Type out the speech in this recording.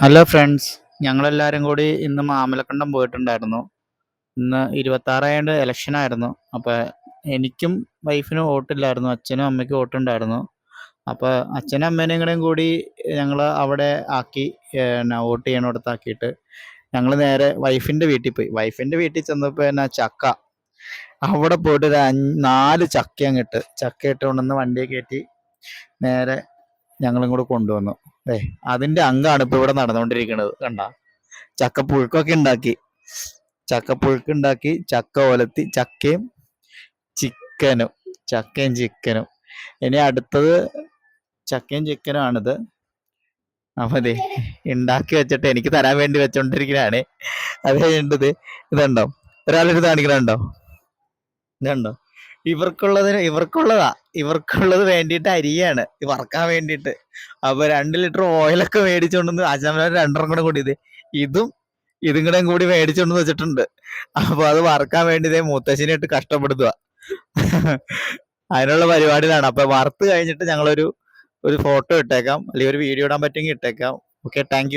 Hello friends ഞങ്ങളെല്ലാവരും കൂടി ഇന്ന് മാമലക്കണ്ടം പോയിട്ടുണ്ടായിരുന്നു. ഇന്ന് ഇരുപത്താറായണ്ട് ഇലക്ഷൻ ആയിരുന്നു. അപ്പോൾ എനിക്കും വൈഫിനും വോട്ടില്ലായിരുന്നു. അച്ഛനും അമ്മയ്ക്കും വോട്ടുണ്ടായിരുന്നു. അപ്പോൾ അച്ഛനും അമ്മേനെയും കൂടെയും കൂടി ഞങ്ങൾ അവിടെ ആക്കി വോട്ട് ചെയ്യണോടത്താക്കിയിട്ട് ഞങ്ങൾ നേരെ വൈഫിന്റെ വീട്ടിൽ പോയി. വൈഫിന്റെ വീട്ടിൽ ചെന്നപ്പോൾ എന്നാ ചക്ക. അവിടെ പോയിട്ട് ഒരു നാല് ചക്ക അങ്ങിട്ട് ചക്ക ഇട്ട് കൊണ്ടുവന്ന് വണ്ടിയെ കയറ്റി നേരെ ഞങ്ങളും കൂടെ കൊണ്ടുവന്നു. ഏ അതിന്റെ അംഗമാണ് ഇപ്പൊ ഇവിടെ നടന്നുകൊണ്ടിരിക്കുന്നത്. കണ്ട? ചക്കപ്പുഴുക്കൊക്കെ ഉണ്ടാക്കി. ചക്കപ്പുഴുക്ക് ഉണ്ടാക്കി ചക്ക ഒലത്തി ചക്കയും ചിക്കനും ചക്കയും ചിക്കനും. ഇനി അടുത്തത് ചക്കയും ചിക്കനും ആണിത്. അപ്പൊ ദേ ഉണ്ടാക്കി വെച്ചിട്ട് എനിക്ക് തരാൻ വേണ്ടി വെച്ചോണ്ടിരിക്കുന്നതാണ് അത് കഴിഞ്ഞിട്ട് ഇതുണ്ടോ? ഒരാളെടുത്ത് കാണിക്കണുണ്ടോ? ഇതുണ്ടോ? ഇവർക്കുള്ളതിന് ഇവർക്കുള്ളതാ. ഇവർക്കുള്ളത് വേണ്ടിയിട്ട് അരിയാണ്. വറക്കാൻ വേണ്ടിയിട്ട്. അപ്പൊ രണ്ട് ലിറ്റർ ഓയിലൊക്കെ മേടിച്ചോണ്ടെന്ന് ആശാമല രണ്ടെണ്ണം കൂടെ കൂടി ഇത് ഇതും ഇതും കൂടെ കൂടി മേടിച്ചോണ്ട് വെച്ചിട്ടുണ്ട്. അപ്പൊ അത് വറക്കാൻ വേണ്ടി ഇതേ മുത്തശ്ശിനെ ഇട്ട് കഷ്ടപ്പെടുത്തുക അതിനുള്ള പരിപാടിയിലാണ്. അപ്പൊ വറുത്ത് കഴിഞ്ഞിട്ട് ഞങ്ങളൊരു ഒരു ഫോട്ടോ ഇട്ടേക്കാം. അല്ലെങ്കിൽ ഒരു വീഡിയോ ഇടാൻ പറ്റുമെങ്കിൽ ഇട്ടേക്കാം. Okay thank